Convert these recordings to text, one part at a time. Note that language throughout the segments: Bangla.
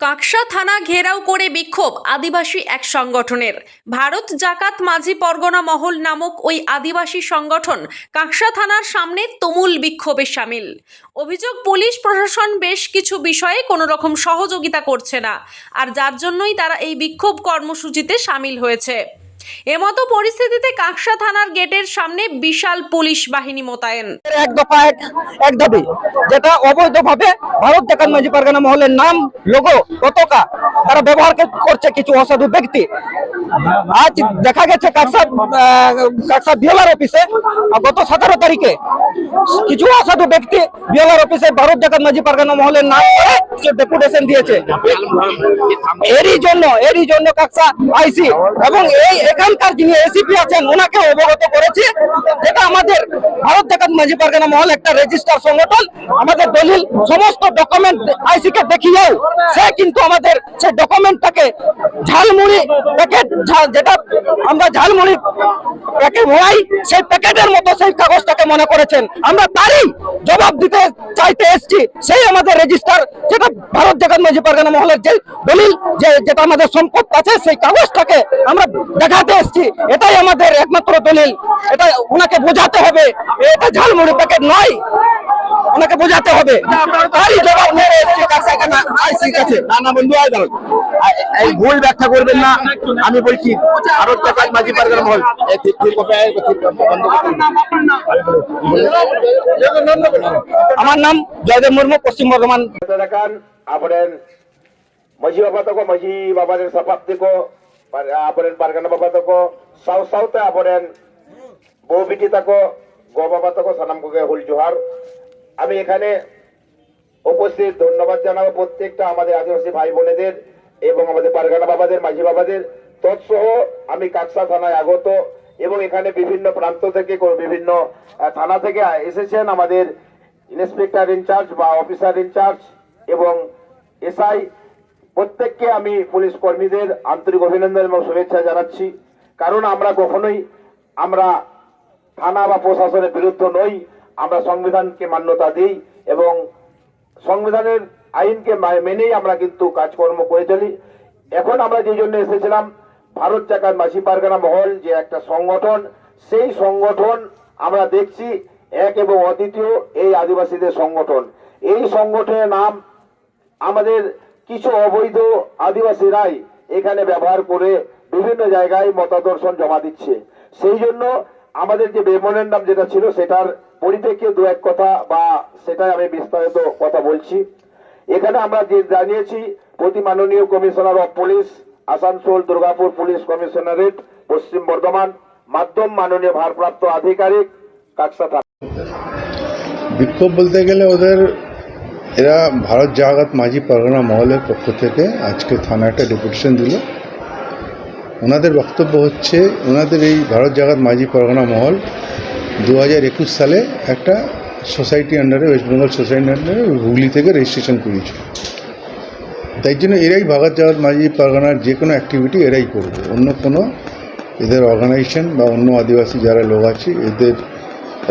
কাকসা থানা ঘেরাও করে বিক্ষোভ আদিবাসী এক সংগঠনের। ভারত জাকাত মাঝি পরগনা মহল নামক ওই আদিবাসী সংগঠন কাকসা থানার সামনে তুমুল বিক্ষোভে সামিল। অভিযোগ, পুলিশ প্রশাসন বেশ কিছু বিষয়ে কোনো রকম সহযোগিতা করছে না, আর যার জন্যই তারা এই বিক্ষোভ কর্মসূচিতে সামিল হয়েছে। এমতো পরিস্থিতিতে কাকসা থানার গেটের সামনে বিশাল পুলিশ বাহিনী মোতায়েন। এক দফা এক এক দাবি, যেটা অবৈধভাবে ভারত দেখান মাঝি পারগানা মহলের নাম লোগো পতাকা, তারা ব্যবহার করছে কিছু অসাধু ব্যক্তি। আজ দেখা গেছে কাকসা কাকসা বিএলআর অফিসে গত সতেরো তারিখে কিছু অসাধু ব্যক্তি বিএলআর অফিসে ভারত জাকাত মাঝি পারগানা মহলের নাম করে কিছু ডেপুটেশন দিয়েছে। এরই জন্য এরই জন্য কাকসা আইসি এবং এই এখানকার যিনি এসিপি আছেন ওনাকে অবগত করেছে। যেটা আমাদের ভারত জাকাত মাঝি পারগানা মহল একটা রেজিস্টার সংগঠন। আমাদের দলিল, সমস্ত ডকুমেন্ট আইসি কে দেখিয়েও সে কিন্তু আমাদের সেই ডকুমেন্টটাকে ঝালমুড়ি প্যাকেট যেটা আমরা ঝালমুড়ি প্যাকেট ভরাই, সেই প্যাকেটের মতো সেই কাগজটাকে মনে করেছেন। আমরা তারই জবাব দিতে চাইতে এসছি সেই আমাদের রেজিস্টার যেটা ভারত মাঝি পারগানা মহলের যে দলিল যে যেটা আমাদের সম্পদ আছে সেই কাগজটাকে আমরা দেখাতে এসছি এটাই আমাদের একমাত্র দলিল এটা ওনাকে বোঝাতে হবে এটা ঝালমুড়ি প্যাকেট নয় ওনাকে বোঝাতে হবে না না বন্ধু আয়। এই ভুল ব্যাখ্যা করবেন না আমি বলছি ভারত এই আমার নাম জয়দেব মুর্মু, পশ্চিম Bardhaman. teko aparen pargana baba toko saw saw te aparen বউ তাকো, গো বাবা তাকো সানাম কোকে হুল জোহার। আমি এখানে উপস্থিত, ধন্যবাদ জানাব প্রত্যেকটা আমাদের আদিবাসী ভাই বোনেদের এবং আমাদের পারগানা বাবাদের, মাঝি বাবাদের। তৎসহ আমি কাকসা থানায় আগত এবং এখানে বিভিন্ন প্রান্ত থেকে, বিভিন্ন থানা থেকে এসেছেন আমাদের ইন্সপেক্টর ইনচার্জ বা অফিসার ইনচার্জ এবং এসআই, প্রত্যেককে আমি পুলিশ কর্মীদের আন্তরিক অভিনন্দন এবং শুভেচ্ছা জানাচ্ছি। কারণ আমরা কখনোই আমরা থানা বা প্রশাসনের বিরুদ্ধে নই, আমরা সংবিধানকে মান্যতা দিই এবং সংবিধানের আইনকে মেনেই আমরা কিন্তু কাজকর্ম করে চলি। এখন আমরা যে জন্য এসেছিলাম, ভারত চাকার মাসি পারগানা মহল যে একটা সংগঠন, সেই সংগঠন আমরা দেখছি এক এবং অদ্বিতীয় এই আদিবাসীদের সংগঠন। এই সংগঠনের নাম আমাদের কিছু অবৈধ আদিবাসীরাই এখানে ব্যবহার করে বিভিন্ন জায়গায় মতাদর্শন জমা দিচ্ছে। সেই জন্য আমাদের যে মেমোরেন্ডাম যেটা ছিল সেটার পরিপ্রেক্ষিতে দু এক কথা বা সেটাই আমি বিস্তারিত কথা বলছি। এখানে আমরা যে জানিয়েছি, প্রতি মাননীয় commissioner of police, Asansol Durgapur police commissionerate, Paschim Bardhaman, মাধ্যম মাননীয় ভারপ্রাপ্ত আধিকারিক কাকসা বিক্ষোভ বলতে গেলে ওদের, এরা ভারত জাগাত মাঝি পরগনা মহলের পক্ষ থেকে আজকে থানা একটা ডেপুটেশন দিল। ওনাদের বক্তব্য হচ্ছে, ওনাদের এই ভারত জাগাত মাঝি পরগনা মহল দু সালে একটা সোসাইটি আন্ডারে ওয়েস্ট বেঙ্গল সোসাইটি আন্ডারে হুগলি থেকে রেজিস্ট্রেশন করেছে। তাই জন্য এরাই ভারত জাগাত মাঝি পরগনার যে কোনো অ্যাক্টিভিটি এরাই করবে। অন্য কোনো এদের অর্গানাইজেশন বা অন্য আদিবাসী যারা লোক আছে, এদের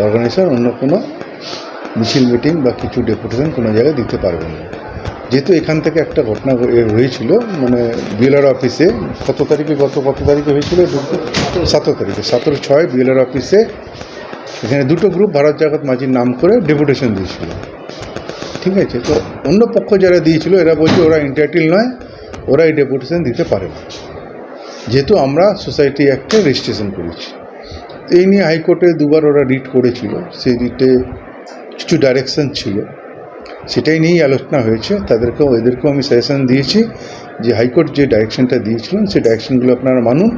অর্গানাইজেশন অন্য কোনো মিছিল, মিটিং বা কিছু ডেপুটেশন কোনো জায়গায় দিতে পারবে না। যেহেতু এখান থেকে একটা ঘটনা হয়েছিল মানে বিএলআর অফিসে কত তারিখে, গত কত তারিখে হয়েছিল? সতেরো তারিখে, সতেরো ছয় বিএলআর অফিসে এখানে দুটো গ্রুপ, ভারত জাগত মাঝির নাম করে ডেপুটেশন দিয়েছিল। ঠিক আছে, তো অন্য পক্ষ যারা দিয়েছিল, এরা বলছে ওরা ইন্টাইটেল নয় ওরা এই ডেপুটেশন দিতে পারে না। যেহেতু আমরা সোসাইটি অ্যাক্টে রেজিস্ট্রেশন করেছি। এই নিয়ে হাইকোর্টে দুবার ওরা রিট করেছিল সেই রিটে কিছু ডাইরেকশন ছিল। সেটাই নিয়েই আলোচনা হয়েছে। তাদেরকেও এদেরকেও আমি সাজেশন দিয়েছি যে হাইকোর্ট যে ডাইরেকশনটা দিয়েছিলেন সেই ডাইরেকশনগুলো আপনারা মানুন।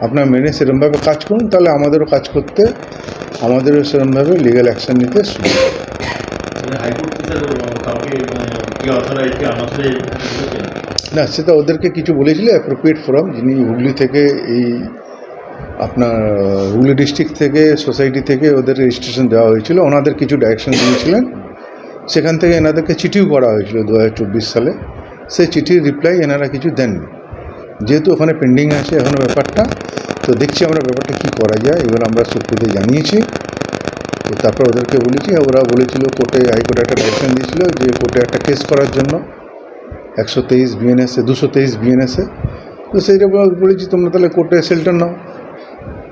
আপনারা মেনে সেরকমভাবে কাজ করুন তাহলে আমাদেরও কাজ করতে আমাদেরও সেরকমভাবে লিগ্যাল অ্যাকশন নিতে সুবিধা অথরাইজকে আনঅথরাইজ না সেটা ওদেরকে কিছু বলেছিল অ্যাপ্রোপ্রিয়েট ফোরাম যিনি হুগলি থেকে এই আপনার হুগলি ডিস্ট্রিক্ট থেকে সোসাইটি থেকে ওদের রেজিস্ট্রেশন দেওয়া হয়েছিল। ওনাদের কিছু ডাইরেকশন দিয়েছিলেন। সেখান থেকে এনাদেরকে চিঠিও করা হয়েছিল দু হাজার চব্বিশ সালে। সেই চিঠির রিপ্লাই এনারা কিছু দেননি। যেহেতু ওখানে পেন্ডিং আছে এখনও ব্যাপারটা, তো দেখছি আমরা ব্যাপারটা কী করা যায়। এবার আমরা সুপ্রিতে জানিয়েছি। তো তারপর ওদেরকে বলেছি, ওরা বলেছিল কোর্টে হাইকোর্টে একটা ডাইরেকশন দিয়েছিল যে কোর্টে একটা কেস করার জন্য। একশো তেইশ বিএনএসে দুশো তেইশ বিএনএসে তো সেইটা বল- বলেছি, তোমরা তাহলে কোর্টে শেল্টার নাও।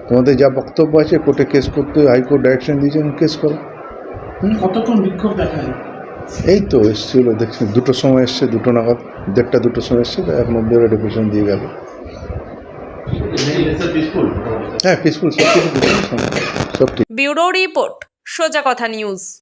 তোমাদের যা বক্তব্য আছে কোর্টে কেস করতে হাইকোর্ট ডাইরেকশন দিয়েছেন কেস করো। কতক্ষণ বিক্ষোভ দেখা এই তো এসেছিল দেখছি দুটো সময় এসছে দুটো নাগাদ দেড়টা দুটো সময় এসছে এখন অব্দি ওরা ডেপুটেশন দিয়ে গেল। হ্যাঁ পিসফুল সব কিছু সব ঠিক। ব্যুরো রিপোর্ট সোজা কথা নিউজ।